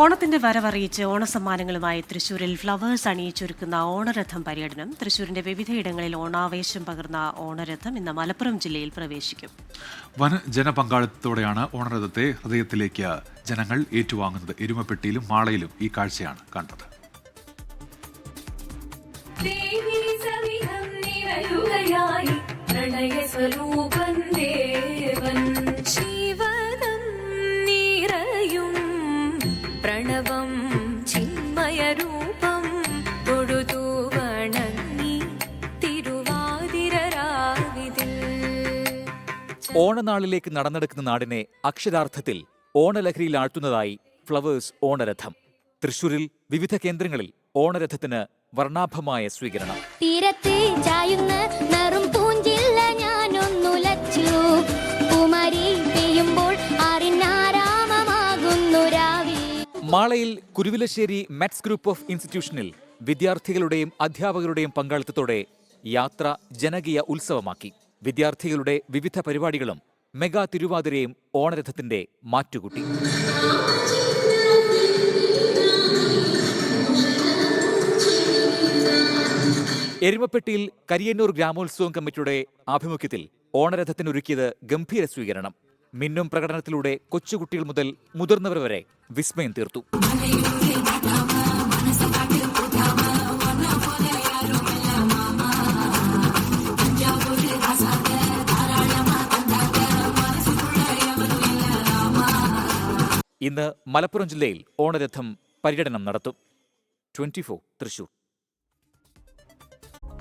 ഓണത്തിന്റെ വരവറിയിച്ച് ഓണസമ്മാനങ്ങളുമായി തൃശൂരിൽ ഫ്ലവേഴ്സ് അണിയിച്ചൊരുക്കുന്ന ഓണരഥം പര്യടനം. തൃശൂരിന്റെ വിവിധയിടങ്ങളിൽ ഓണാവേശം പകർന്ന ഓണരഥം ഇന്ന് മലപ്പുറം ജില്ലയിൽ പ്രവേശിക്കും. വന ജനപങ്കാളിത്തത്തോടെയാണ് ഓണരഥത്തെ ഹൃദയത്തിലേക്ക് ജനങ്ങൾ ഏറ്റുവാങ്ങുന്നത്. എരുമപ്പെട്ടിയിലും മാളയിലും ഈ കാഴ്ചയാണ് കണ്ടത്. ദേവി സവിധം ചിന്മയരൂപം തൊഴുതു വണങ്ങി തിരുവാതിരരാവിതിൽ. ഓണനാളിലേക്ക് നടന്നെടുക്കുന്ന നാടിനെ അക്ഷരാർത്ഥത്തിൽ ഓണലഹരിയിൽ ആഴ്ത്തുന്നതായി ഫ്ലവേഴ്സ് ഓണരഥം. തൃശൂരിൽ വിവിധ കേന്ദ്രങ്ങളിൽ ഓണരഥത്തിന് വർണാഭമായ സ്വീകരണം. തീരത്തെ ചായുന്ന മാളയിൽ കുരുവിലശ്ശേരി മെറ്റ്സ് ഗ്രൂപ്പ് ഓഫ് ഇൻസ്റ്റിറ്റ്യൂഷനിൽ വിദ്യാർത്ഥികളുടെയും അധ്യാപകരുടെയും പങ്കാളിത്തത്തോടെ യാത്ര ജനകീയ ഉത്സവമാക്കി. വിദ്യാർത്ഥികളുടെ വിവിധ പരിപാടികളും മെഗാ തിരുവാതിരയും ഓണരഥത്തിന്റെ മാറ്റുകൂട്ടി. എരുമപ്പെട്ടിയിൽ കരിയന്നൂർ ഗ്രാമോത്സവം കമ്മിറ്റിയുടെ ആഭിമുഖ്യത്തിൽ ഓണരഥത്തിനൊരുക്കിയത് ഗംഭീര സ്വീകരണം. മിന്നും പ്രകടനത്തിലൂടെ കൊച്ചുകുട്ടികൾ മുതൽ മുതിർന്നവർ വരെ വിസ്മയം തീർത്തു. ഇന്ന് മലപ്പുറം ജില്ലയിൽ ഓണരഥം പര്യടനം നടത്തും. Twenty four Thrissur.